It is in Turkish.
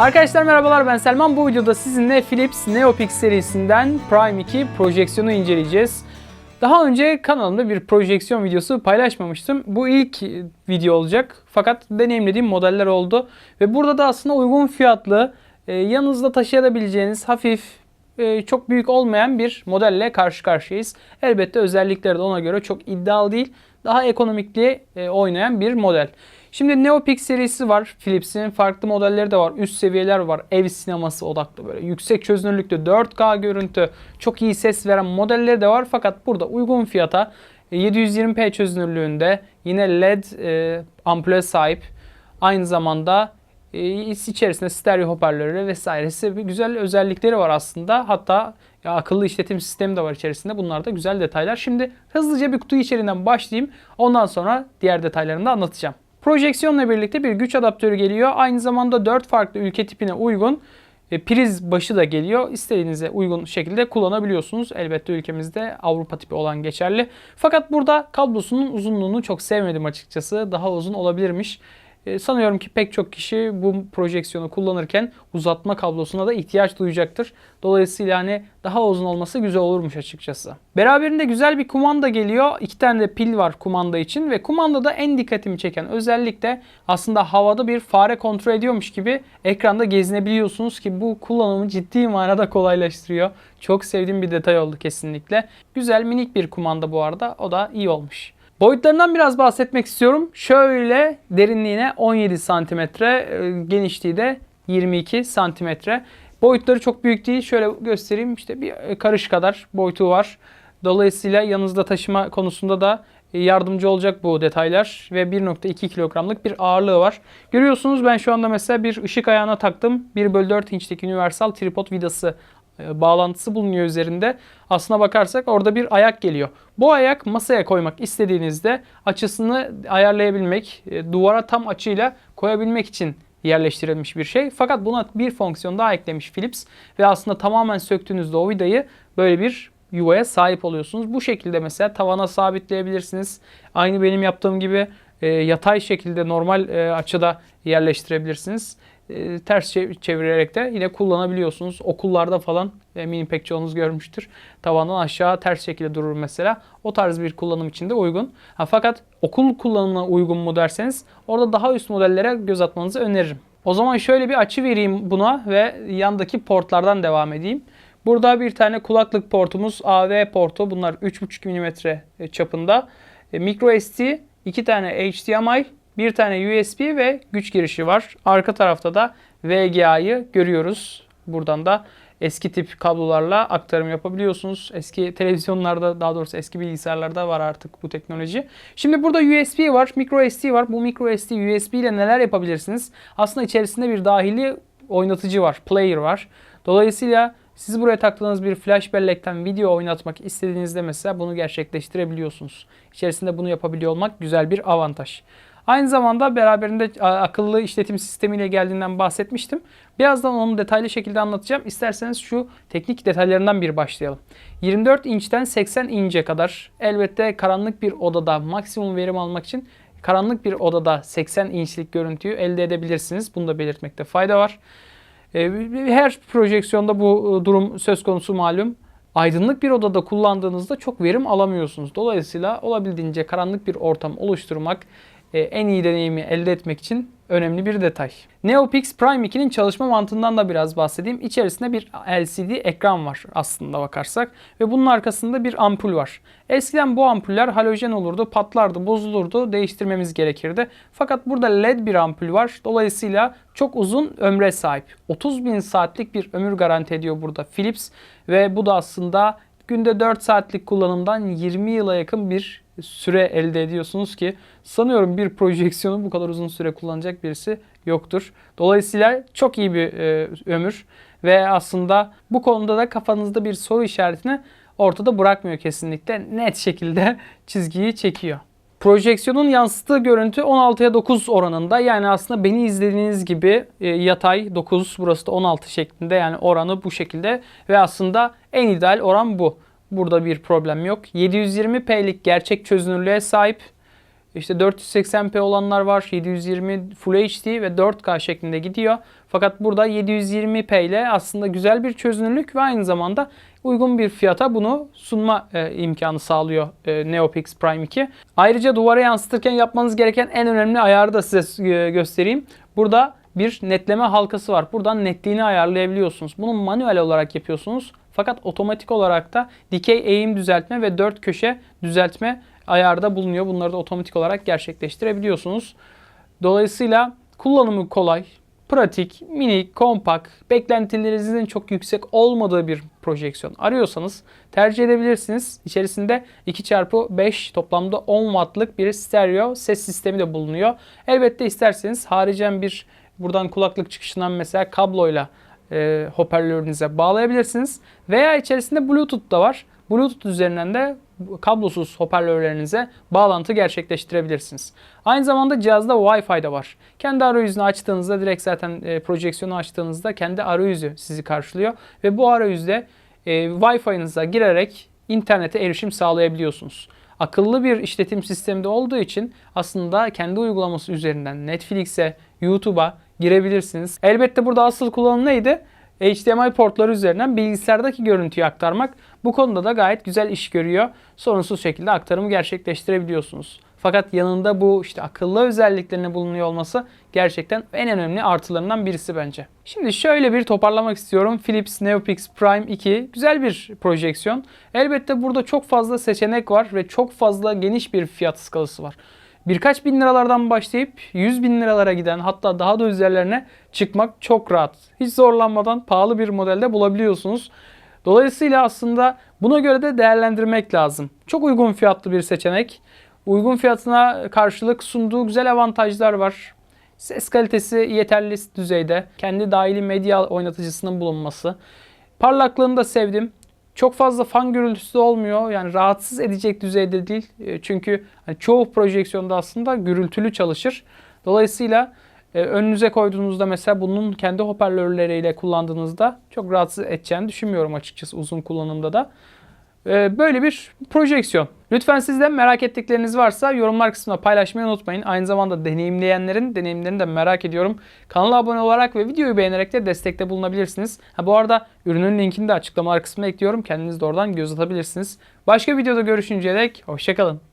Arkadaşlar merhabalar ben Selman. Bu videoda sizinle Philips Neopix serisinden Prime 2 projeksiyonu inceleyeceğiz. Daha önce kanalımda bir projeksiyon videosu paylaşmamıştım. Bu ilk video olacak. Fakat deneyimlediğim modeller oldu. Ve burada da aslında uygun fiyatlı, e, yanınızda taşıyabileceğiniz hafif, e, çok büyük olmayan bir modelle karşı karşıyayız. Elbette özellikleri de ona göre çok iddialı değil. Daha ekonomikli e, oynayan bir model. Şimdi Neopix serisi var. Philips'in farklı modelleri de var. Üst seviyeler var. Ev sineması odaklı böyle yüksek çözünürlüklü 4K görüntü, çok iyi ses veren modelleri de var. Fakat burada uygun fiyata e, 720p çözünürlüğünde yine LED e, ampule sahip. Aynı zamanda e, içerisinde stereo hoparlörü vesairesi bir güzel özellikleri var aslında. Hatta ya akıllı işletim sistemi de var içerisinde. Bunlar da güzel detaylar. Şimdi hızlıca bir kutu içeriğinden başlayayım. Ondan sonra diğer detaylarını da anlatacağım. Projeksiyonla birlikte bir güç adaptörü geliyor. Aynı zamanda 4 farklı ülke tipine uygun e, priz başı da geliyor. İstediğinize uygun şekilde kullanabiliyorsunuz. Elbette ülkemizde Avrupa tipi olan geçerli. Fakat burada kablosunun uzunluğunu çok sevmedim açıkçası. Daha uzun olabilirmiş. E, sanıyorum ki pek çok kişi bu projeksiyonu kullanırken uzatma kablosuna da ihtiyaç duyacaktır. Dolayısıyla hani daha uzun olması güzel olurmuş açıkçası. Beraberinde güzel bir kumanda geliyor. İki tane de pil var kumanda için ve kumandada en dikkatimi çeken özellik de aslında havada bir fare kontrol ediyormuş gibi ekranda gezinebiliyorsunuz ki bu kullanımı ciddi manada kolaylaştırıyor. Çok sevdiğim bir detay oldu kesinlikle. Güzel minik bir kumanda bu arada. O da iyi olmuş. Boyutlarından biraz bahsetmek istiyorum. Şöyle derinliğine 17 santimetre, e, genişliği de 22 santimetre. Boyutları çok büyük değil. Şöyle göstereyim. İşte bir e, karış kadar boyutu var. Dolayısıyla yanınızda taşıma konusunda da e, yardımcı olacak bu detaylar ve 1.2 kilogramlık bir ağırlığı var. Görüyorsunuz ben şu anda mesela bir ışık ayağına taktım. 1 bölü 4 inçlik universal tripod vidası bağlantısı bulunuyor üzerinde. Aslına bakarsak orada bir ayak geliyor. Bu ayak masaya koymak istediğinizde açısını ayarlayabilmek, e, duvara tam açıyla koyabilmek için yerleştirilmiş bir şey. Fakat buna bir fonksiyon daha eklemiş Philips ve aslında tamamen söktüğünüzde o vidayı böyle bir yuvaya sahip oluyorsunuz. Bu şekilde mesela tavana sabitleyebilirsiniz. Aynı benim yaptığım gibi e, yatay şekilde normal e, açıda yerleştirebilirsiniz. E, ters çev- çevirerek de yine kullanabiliyorsunuz. Okullarda falan eminim pek çoğunuz görmüştür. Tavandan aşağı ters şekilde durur mesela. O tarz bir kullanım için de uygun. Ha, fakat okul kullanımına uygun mu derseniz orada daha üst modellere göz atmanızı öneririm. O zaman şöyle bir açı vereyim buna ve yandaki portlardan devam edeyim. Burada bir tane kulaklık portumuz AV portu. Bunlar 3.5 mm çapında. E, micro SD, iki tane HDMI, bir tane USB ve güç girişi var. Arka tarafta da VGA'yı görüyoruz. Buradan da eski tip kablolarla aktarım yapabiliyorsunuz. Eski televizyonlarda daha doğrusu eski bilgisayarlarda var artık bu teknoloji. Şimdi burada USB var, micro SD var. Bu micro SD USB ile neler yapabilirsiniz? Aslında içerisinde bir dahili oynatıcı var, player var. Dolayısıyla siz buraya taktığınız bir flash bellekten video oynatmak istediğinizde mesela bunu gerçekleştirebiliyorsunuz. İçerisinde bunu yapabiliyor olmak güzel bir avantaj. Aynı zamanda beraberinde a, akıllı işletim sistemiyle geldiğinden bahsetmiştim. Birazdan onu detaylı şekilde anlatacağım. İsterseniz şu teknik detaylarından bir başlayalım. 24 inçten 80 inçe kadar elbette karanlık bir odada maksimum verim almak için karanlık bir odada 80 inçlik görüntüyü elde edebilirsiniz. Bunu da belirtmekte fayda var. E, Her projeksiyonda bu e, durum söz konusu malum. Aydınlık bir odada kullandığınızda çok verim alamıyorsunuz. Dolayısıyla olabildiğince karanlık bir ortam oluşturmak e, en iyi deneyimi elde etmek için önemli bir detay. Neopix Prime 2'nin çalışma mantığından da biraz bahsedeyim. İçerisinde bir LCD ekran var aslında bakarsak ve bunun arkasında bir ampul var. Eskiden bu ampuller halojen olurdu, patlardı, bozulurdu, değiştirmemiz gerekirdi. Fakat burada LED bir ampul var. Dolayısıyla çok uzun ömre sahip. 30 bin saatlik bir ömür garanti ediyor burada Philips ve bu da aslında günde 4 saatlik kullanımdan 20 yıla yakın bir süre elde ediyorsunuz ki sanıyorum bir projeksiyonu bu kadar uzun süre kullanacak birisi yoktur. Dolayısıyla çok iyi bir e, ömür ve aslında bu konuda da kafanızda bir soru işaretini ortada bırakmıyor kesinlikle. Net şekilde çizgiyi çekiyor. Projeksiyonun yansıttığı görüntü 16'ya 9 oranında. Yani aslında beni izlediğiniz gibi e, yatay 9 burası da 16 şeklinde yani oranı bu şekilde ve aslında en ideal oran bu. Burada bir problem yok. 720p'lik gerçek çözünürlüğe sahip. İşte 480p olanlar var. 720 Full HD ve 4K şeklinde gidiyor. Fakat burada 720p ile aslında güzel bir çözünürlük ve aynı zamanda uygun bir fiyata bunu sunma e, imkanı sağlıyor e, NeoPix Prime 2. Ayrıca duvara yansıtırken yapmanız gereken en önemli ayarı da size e, göstereyim. Burada bir netleme halkası var. Buradan netliğini ayarlayabiliyorsunuz. Bunu manuel olarak yapıyorsunuz. Fakat otomatik olarak da dikey eğim düzeltme ve dört köşe düzeltme ayarda bulunuyor. Bunları da otomatik olarak gerçekleştirebiliyorsunuz. Dolayısıyla kullanımı kolay, pratik, minik, kompakt, beklentilerinizin çok yüksek olmadığı bir projeksiyon arıyorsanız tercih edebilirsiniz. İçerisinde 2x5 toplamda 10 wattlık bir stereo ses sistemi de bulunuyor. Elbette isterseniz haricen bir buradan kulaklık çıkışından mesela kabloyla e, hoparlörünüze bağlayabilirsiniz. Veya içerisinde Bluetooth da var. Bluetooth üzerinden de kablosuz hoparlörlerinize bağlantı gerçekleştirebilirsiniz. Aynı zamanda cihazda Wi-Fi de var. Kendi arayüzünü açtığınızda direkt zaten e, projeksiyonu açtığınızda kendi arayüzü sizi karşılıyor ve bu arayüzde e, Wi-Fi'nize girerek internete erişim sağlayabiliyorsunuz. Akıllı bir işletim sisteminde olduğu için aslında kendi uygulaması üzerinden Netflix'e, YouTube'a girebilirsiniz. Elbette burada asıl kullanım neydi? HDMI portları üzerinden bilgisayardaki görüntüyü aktarmak. Bu konuda da gayet güzel iş görüyor. Sorunsuz şekilde aktarımı gerçekleştirebiliyorsunuz. Fakat yanında bu işte akıllı özelliklerine bulunuyor olması gerçekten en önemli artılarından birisi bence. Şimdi şöyle bir toparlamak istiyorum. Philips Neopix Prime 2 güzel bir projeksiyon. Elbette burada çok fazla seçenek var ve çok fazla geniş bir fiyat skalası var. Birkaç bin liralardan başlayıp 100 bin liralara giden hatta daha da üzerlerine çıkmak çok rahat. Hiç zorlanmadan pahalı bir modelde bulabiliyorsunuz. Dolayısıyla aslında buna göre de değerlendirmek lazım. Çok uygun fiyatlı bir seçenek. Uygun fiyatına karşılık sunduğu güzel avantajlar var. Ses kalitesi yeterli düzeyde. Kendi dahili medya oynatıcısının bulunması. Parlaklığını da sevdim. Çok fazla fan gürültüsü olmuyor. Yani rahatsız edecek düzeyde değil. E, Çünkü hani çoğu projeksiyonda aslında gürültülü çalışır. Dolayısıyla e, önünüze koyduğunuzda mesela bunun kendi hoparlörleriyle kullandığınızda çok rahatsız edeceğini düşünmüyorum açıkçası uzun kullanımda da. E, Böyle bir projeksiyon. Lütfen sizden merak ettikleriniz varsa yorumlar kısmına paylaşmayı unutmayın. Aynı zamanda deneyimleyenlerin deneyimlerini de merak ediyorum. Kanala abone olarak ve videoyu beğenerek de destekte bulunabilirsiniz. Ha, bu arada ürünün linkini de açıklamalar kısmına ekliyorum. Kendiniz de oradan göz atabilirsiniz. Başka videoda görüşünceye dek hoşçakalın.